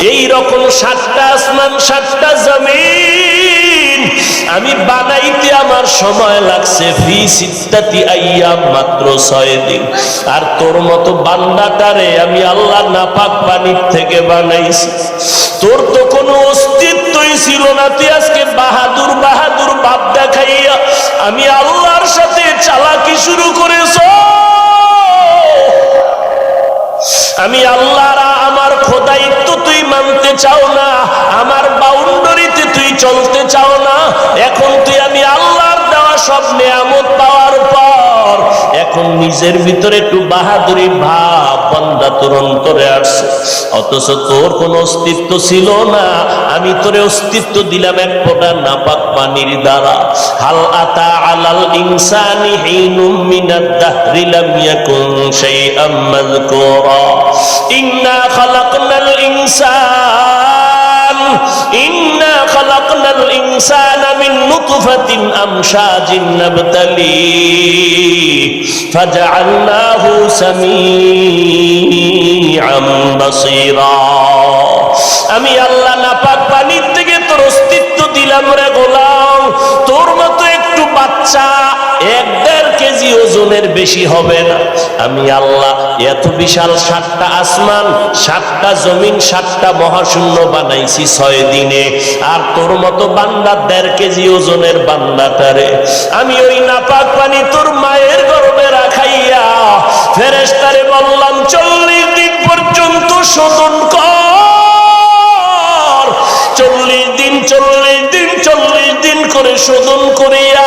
এই রকম সাতটা আসমান, সাতটা জমিন। আমি বানাইতে আমার সময় লাগছে। ফি সিত্তাতি আইয়াম মাত্র ছয় দিন। আর তোর মতো বান্দাটারে আমি আল্লাহ নাপাক পানির থেকে বানাইছি। তোর তো কোনো অস্তিত্বই ছিল না। তুই আজকে বাহাদুর বাহাদুর বাপ দেখাইয়া আমি আল্লাহর সাথে চাও না, আমার বাউন্ডারিতে তুই চলতে চাও না, এখন তুই আমি আল্লাহর দেওয়া সব নিয়ামত নিজের ভিতরে একটু বাহাদুরি ভাব বন্দা তোর অন্তরে আসছে অথচ তোর কোনো অস্তিত্ব ছিল না। আমি তোরে অস্তিত্ব দিলাম এক ফোঁটা নাপাক পানির দ্বারা। হাল আতা আলাল ইনসানি হিনুম মিনাদ দাহরি লাম ইয়াকুন শাইআম মাযকুরা। ইন্না খালাকনাল ইনসান। বাসীরা। আমি আল্লাহ নাপাক পানির থেকে তোর অস্তিত্ব দিলাম রে গোলাম। তোর মতো একটু বাচ্চা, এক দেড় কেজি ওজনের বেশি হবে না। আমি আল্লাহ, এত বিশাল সাতটা আসমান, সাতটা জমিন, সাতটা মহাশূন্য বানাইছি ছয় দিনে। আর তোর মতো বান্দা দেড় কেজি ওজনের বান্দাটারে আমি ওই নাপাক পানি তোর মায়ের গর্বে রাখাইয়া ফেরেস্তারে বললাম, চল্লিশ দিন পর্যন্ত শোধন কর। চল্লিশ দিন চল্লিশ দিন চল্লিশ দিন করে শোধন করিয়া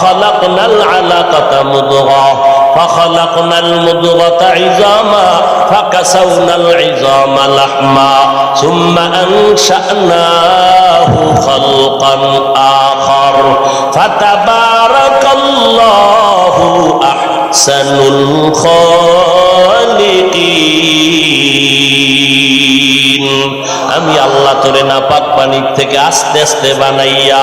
فخلقنا العلقة مضغة فخلقنا المضغة عظاما فكسونا العظام لحما ثم أنشأناه خلقا آخر. فتبارك الله أحسن الخالقين আল্লাহ তোরে নাপাক পানির থেকে আস্তে আস্তে বানাইয়া,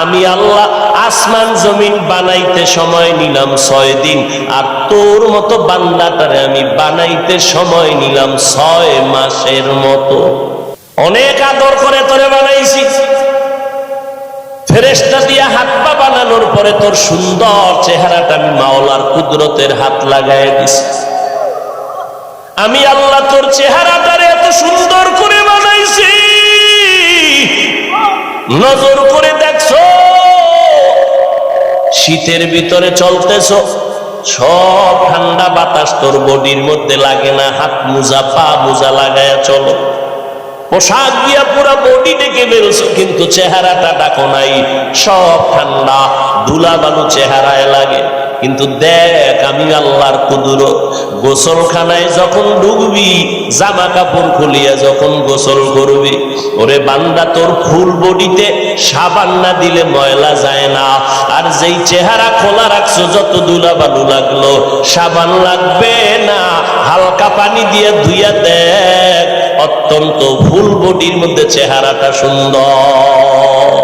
আমি আল্লাহ আসমান জমিন বানাইতে সময় নিলাম ছয় দিন, আর তোর মতো বান্দাটারে আমি বানাইতে সময় নিলাম ছয় মাসের মতো। অনেক আদর করে তোরে বানাইছি। ফেরেস্তা দিয়া হাত পা বানানোর পরে তোর সুন্দর চেহারাটা আমি মাওলার কুদরতের হাত লাগাই দিছি। আমি আল্লাহ তোর চেহারাটারে এত সুন্দর করে নজর করে দেখছ? শীতের ভিতরে চলতেছ? সব ঠান্ডা বাতাস তোর বডির মধ্যে লাগে না, হাত মোজা, পা মোজা লাগায়া চলো। পোশাক দিয়া পুরা বডি ডেকে বেরোছো, কিন্তু চেহারাটা ডাকো নাই। সব ঠান্ডা ধুলা বালু চেহারায় লাগে। কিন্তু দেখ, আমি আল্লাহর কুদুর গোসলখানায় যখন ঢুকবি জামা কাপড় খুলিয়া যখন গোসল করবি, ওরে বান্দা, তোর ফুল বডিতে সাবান না দিলে ময়লা যায় না। আর যেই চেহারা খোলা রাখছো, যত দুলাবালু লাগল, সাবান লাগবে না। হালকা পানি দিয়ে ধুইয়া দেখ, অত্যন্ত ফুল বডির মধ্যে চেহারাটা সুন্দর।